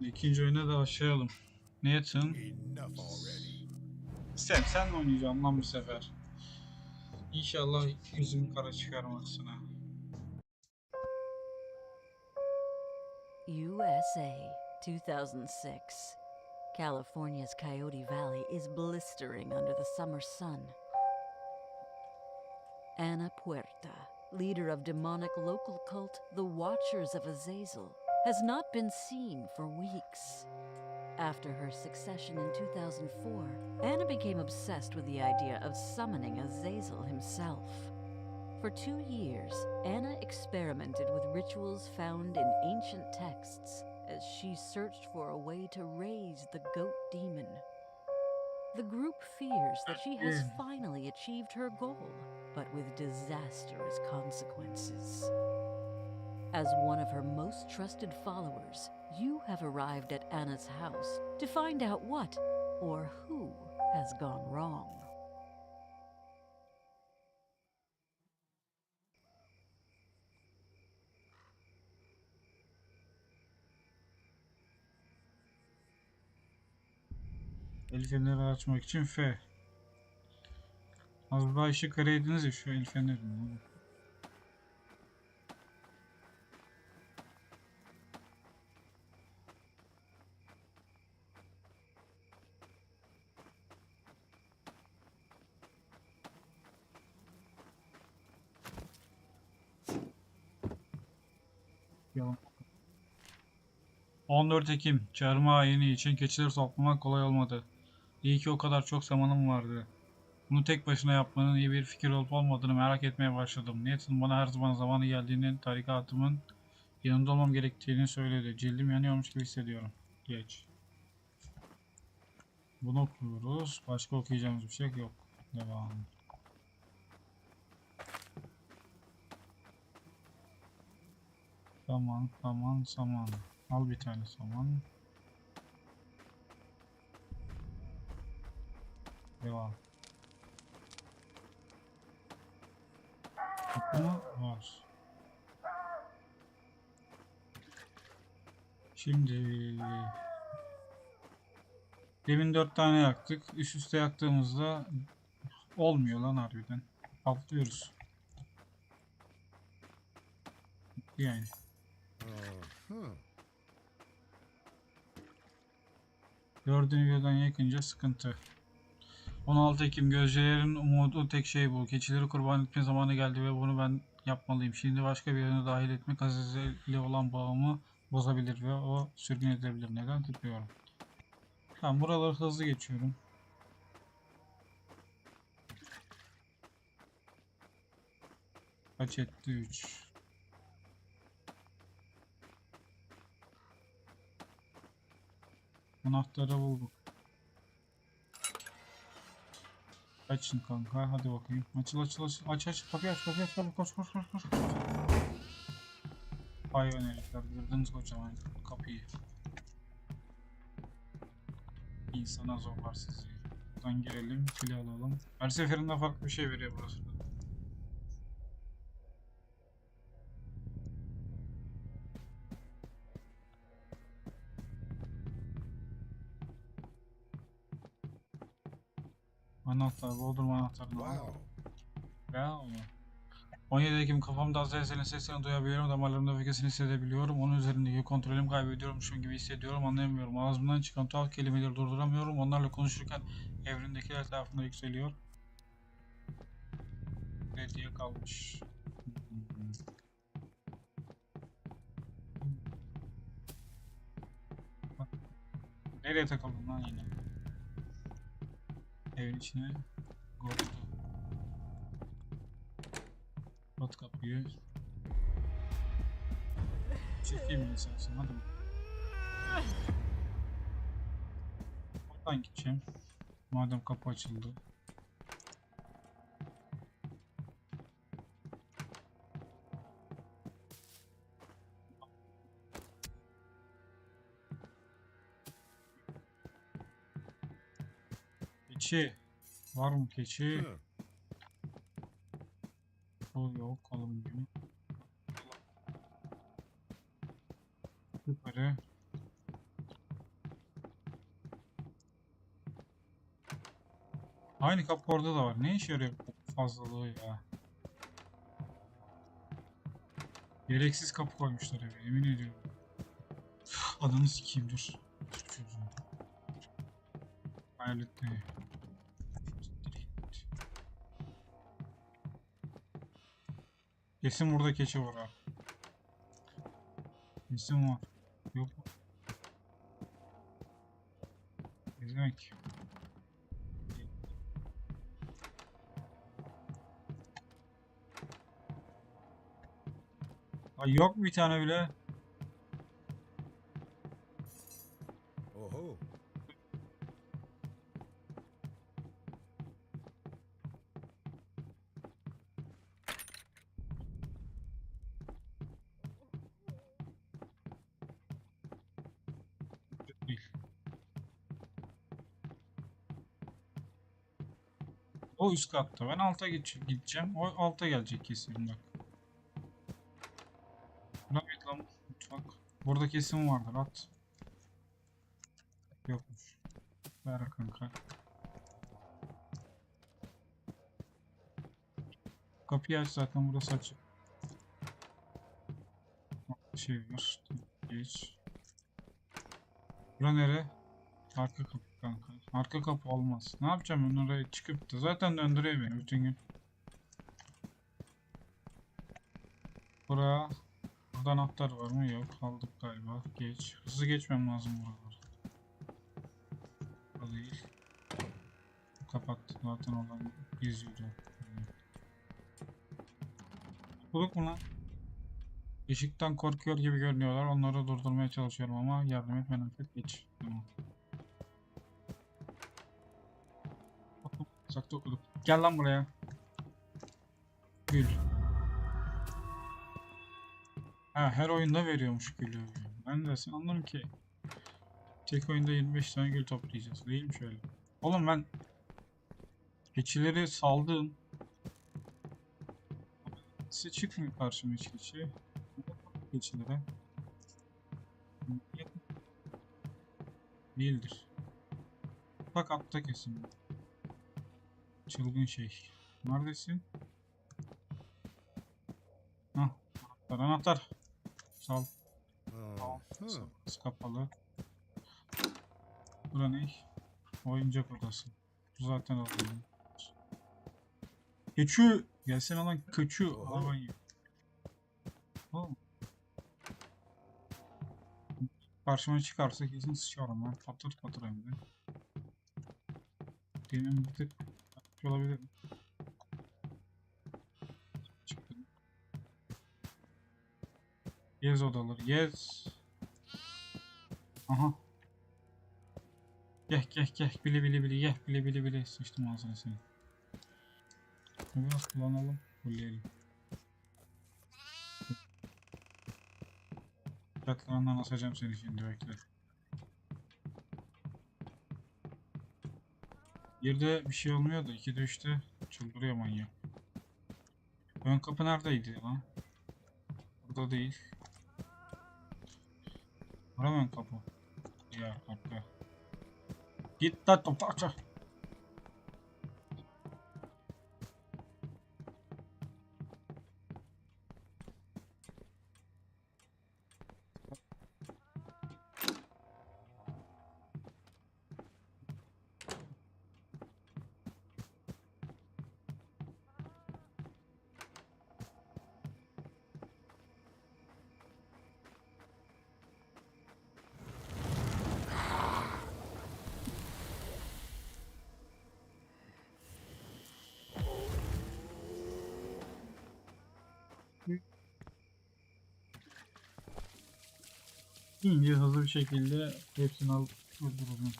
İkinci oyuna da başlayalım. Nathan. Enough already. Sen, sen mi oynayacaksın lan bu sefer? İnşallah yüzümü kara çıkarmazsın ha. USA 2006. California's Coyote Valley is blistering under the summer sun. Ana Puerta, leader of demonic local cult the Watchers of Azazel, has not been seen for weeks. After her succession in 2004, Anna became obsessed with the idea of summoning Azazel himself. For two years, Anna experimented with rituals found in ancient texts as she searched for a way to raise the goat demon. The group fears that she has finally achieved her goal, but with disastrous consequences. As one of her most trusted followers, you have arrived at Anna's house to find out what or who has gone wrong. El feneri açmak için F. Az daha ışık vereydiniz ya şu el fenerini. 14 Ekim çarmıha ayini için keçileri toplamak kolay olmadı. İyi ki o kadar çok zamanım vardı. Bunu tek başına yapmanın iyi bir fikir olup olmadığını merak etmeye başladım. Nathan bana her zaman zamanı geldiğini, tarikatımın yanında olmam gerektiğini söyledi. Cildim yanıyormuş gibi hissediyorum. Geç. Bunu okuyoruz. Başka okuyacağımız bir şey yok. Devam. Saman, saman, saman. Al bir tane saman. Devam. Okuma var. Şimdi demin dört tane yaktık. Üst üste yaktığımızda olmuyor lan harbiden. Atlıyoruz. Yani. Uh-huh. Dördünü birden yakınca sıkıntı. 16 Ekim gözcülerin umudu tek şey bu. Keçileri kurban etme zamanı geldi ve bunu ben yapmalıyım. Şimdi başka birini dahil etmek Aziz'le olan bağımı bozabilir ve o sürgün edilebilir. Neden tıklıyorum? Tamam buraları hızlı geçiyorum. Kaç etti? 3. Anahtarı bulduk. Açın kanka hadi bakayım. Açıl açıl açıl. Aç aç kapıyı aç kapıyı aç kapıyı koş koş koş koş. Hayvan herifler kırdınız kocaman kapıyı. İnsana zorlar sizi. Buradan girelim kili alalım. Her seferinde farklı bir şey veriyor burası. Anahtar, Bodrum anahtarını. Wow. O. 17 Ekim kafamda Azrail'in sesini duyabiliyorum, damarlarımda öfkesini hissedebiliyorum. Onun üzerindeki kontrolümü kaybediyormuşum gibi hissediyorum, anlayamıyorum. Ağzımdan çıkan tuhaf kelimeleri durduramıyorum. Onlarla konuşurken evrendekiler tarafında yükseliyor. Ne diye kalmış. Nereye takıldın lan yine? Evin içine. Ghost'u. Kapat kapıyı. Çirkin bir insansın hadi. Oradan gideceğim. Madem kapı açıldı. Keçi. Var mı keçi? Bu yok alınmıyor. Yukarı. Aynı kapı orada da var. Ne işe yarıyor bu fazlalığı ya? Gereksiz kapı koymuşlar eve emin ediyorum. Adını sikeyim dur. Türkçe yüzünden. Hayalet değil. Kesin burada keçi var ha. Kesin var. Yok? Ne demek? Ay yok bir tane bile. Değil. O üst katta. Ben alta gideceğim. O alta gelecek kesin bak. Buna bir lan mutfak. Burada kesim vardır at. Yokmuş. Ver kanka. Kapıyı aç zaten burası açık. Şey var. Geç. Bura nere? Arka kapı kanka. Arka kapı olmaz. Ne yapacağım ben oraya çıkıp da zaten döndürüyor beni bütün gün. Bura. Burada anahtar var mı? Yok. Aldık galiba. Geç. Hızlı geçmem lazım buraları. Burada değil. Kapat. Zaten olan geziyordu. Bulduk mu lan? Işıktan korkuyor gibi görünüyorlar. Onları durdurmaya çalışıyorum ama yardım et merak et geç. Tamam. Okuduk. Gel lan buraya. Gül. Ha her oyunda veriyormuş gülü. Ben de sandım ki tek oyunda 25 tane gül toplayacağız. Değil mi şöyle? Oğlum ben keçileri saldım. Size çıkmıyor karşıma hiç keçi. Keçilere. Değildir. Bak altta kesin. Çılgın şey. Neredesin? Hah. Anahtar anahtar. Sal. Kapısı kapalı. Bura ne? Oyuncak odası. Bu zaten alalım. Keçi! Gelsene lan. Oha. Hayvan ya. Karşıma çıkarsa kesin sıçarım ben. Patır patır hem de. Demin bir tık yapmış olabilirim. Çıktım. Gez odaları, gez. Aha. Geh geh geh bili bili bili geh bili bili bili sıçtım ağzına seni. Biraz kullanalım. Fulleyelim. Çatlarından asacağım seni şimdi bekle. Birde bir şey olmuyor da 2'de 3'te çıldırıyor manyak. Ön kapı neredeydi lan? Burada değil. Bura mı ön kapı? Ya arka. Git lan topu İnce hızlı bir şekilde hepsini alıp öldürürüm.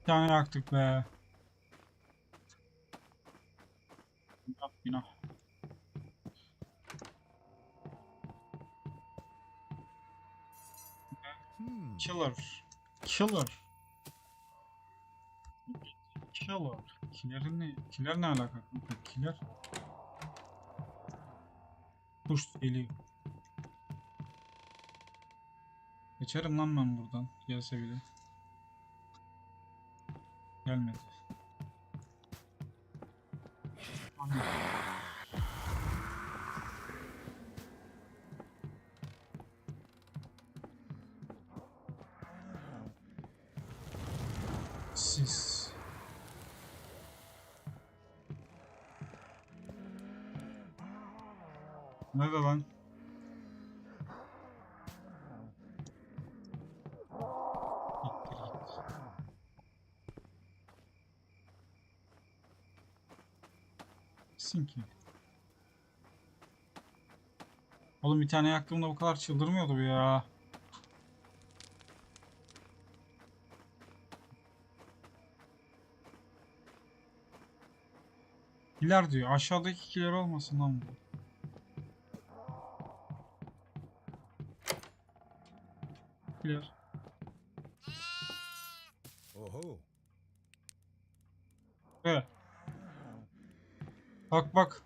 Bir tane yaktık be. Killer. Killer. Shallow. Killer'in ne? Killer ne alaka? Killer. Kuş geliyor. Geçerim lan ben buradan. Gelse bile. Gelmedi. Anladım. Sinki. Oğlum bir tane yaktığımda bu kadar çıldırmıyordu bu ya. Kiler diyor. Aşağıdaki kiler olmasın lan bu. Kiler. Oho. Evet. Bak bak.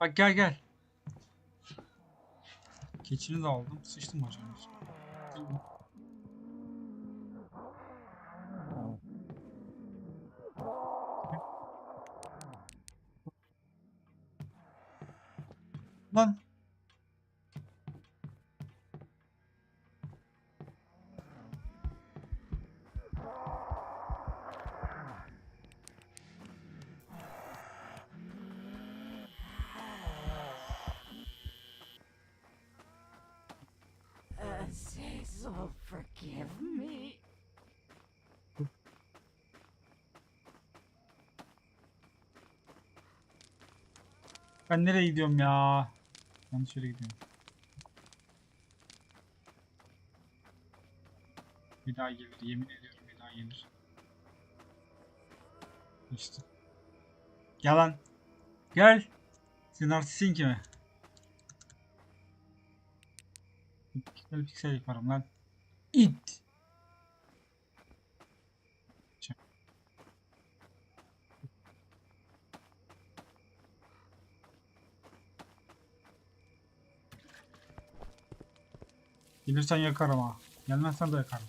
Bak gel gel. Keçini de aldım. Sıçtım bacağına. Lan. Azazel, forgive me. Ben nereye gidiyorum ya? Yanlış yere gidiyorum. Bir daha gelir. Yemin ediyorum bir daha gelir. İşte. Gel lan. Gel. Sen artistin kime? Piksel piksel yaparım lan. İt. Gelirsen yakarım ha. Gelmezsen de yakarım.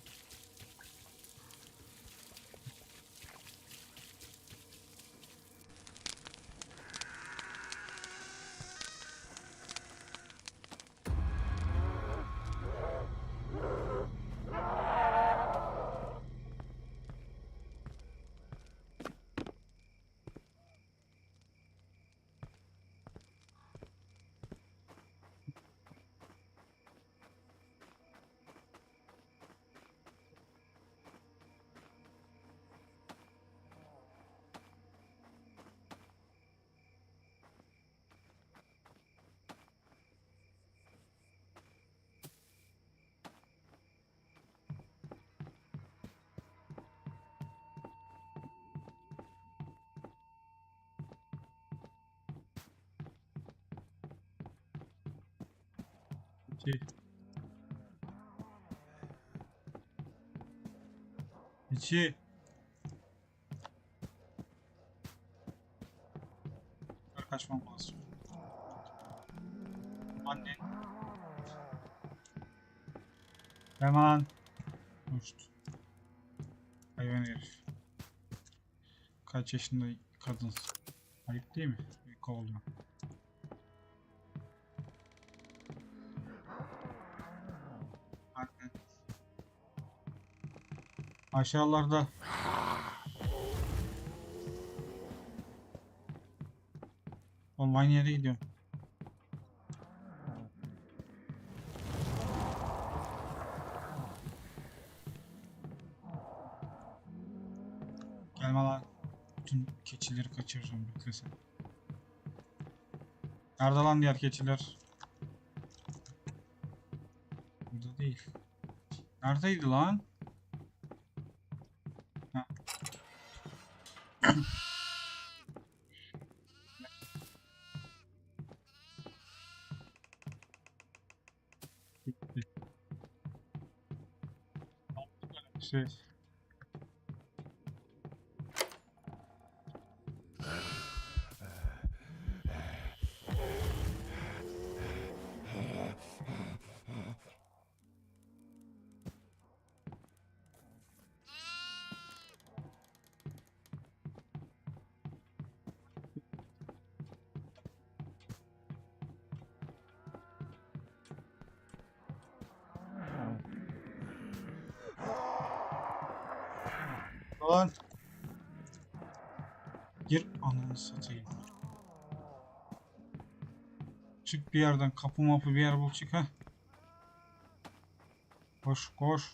İki. Yukarı kaçmam lazım. Anne. Hemen. Uçtu. Hayvan herif. Kaç yaşında kadınsın? Ayıp değil mi? Bir Aşağılarda. Oğlum aynı yere gidiyorum. Gelme lan. Bütün keçileri kaçıracağım bekle sen. Nerede lan diğer keçiler? Burada değil. Neredeydi lan? Şey. Lan. Gir ananı satayım. Çık bir yerden kapı mapı bir yer bul çık ha. Koş koş.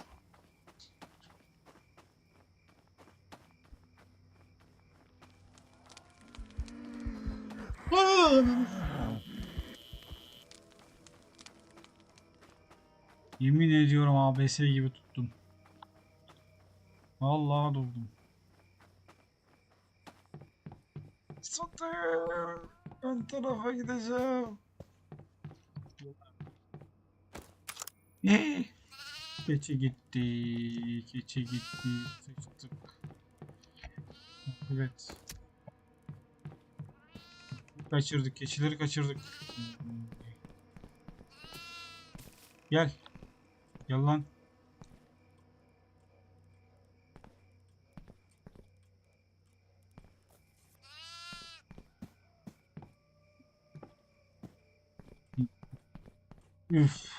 Yemin ediyorum ABS gibi tuttum. Vallahi durdum. Satır. Ön tarafa gideceğim. Eh. Keçi gitti. Keçi gitti. Sıçtık. Evet. Kaçırdık. Keçileri kaçırdık. Gel. Gel lan. Mm.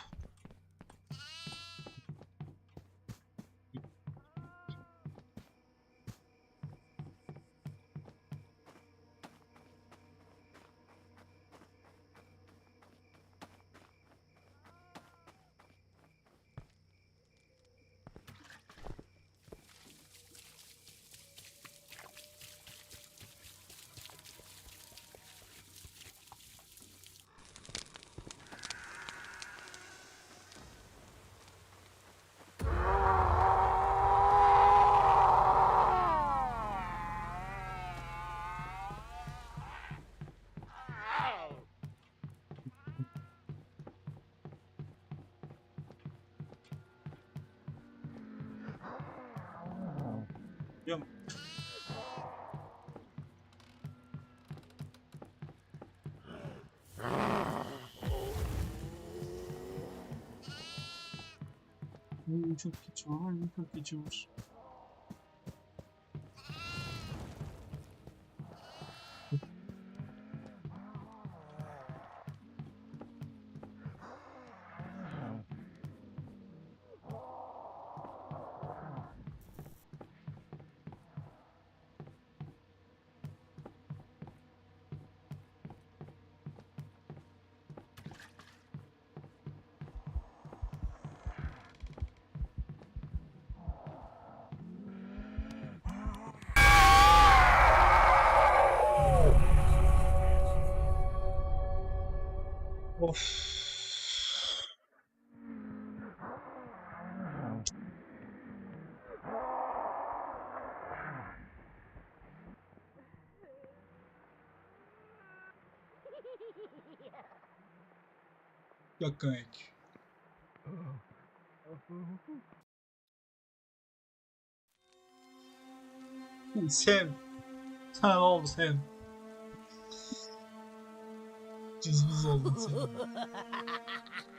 Çok keçi var, çok keçi. Yakayık. Sen. Sana ne oldu sen? Cızbız oldun sen.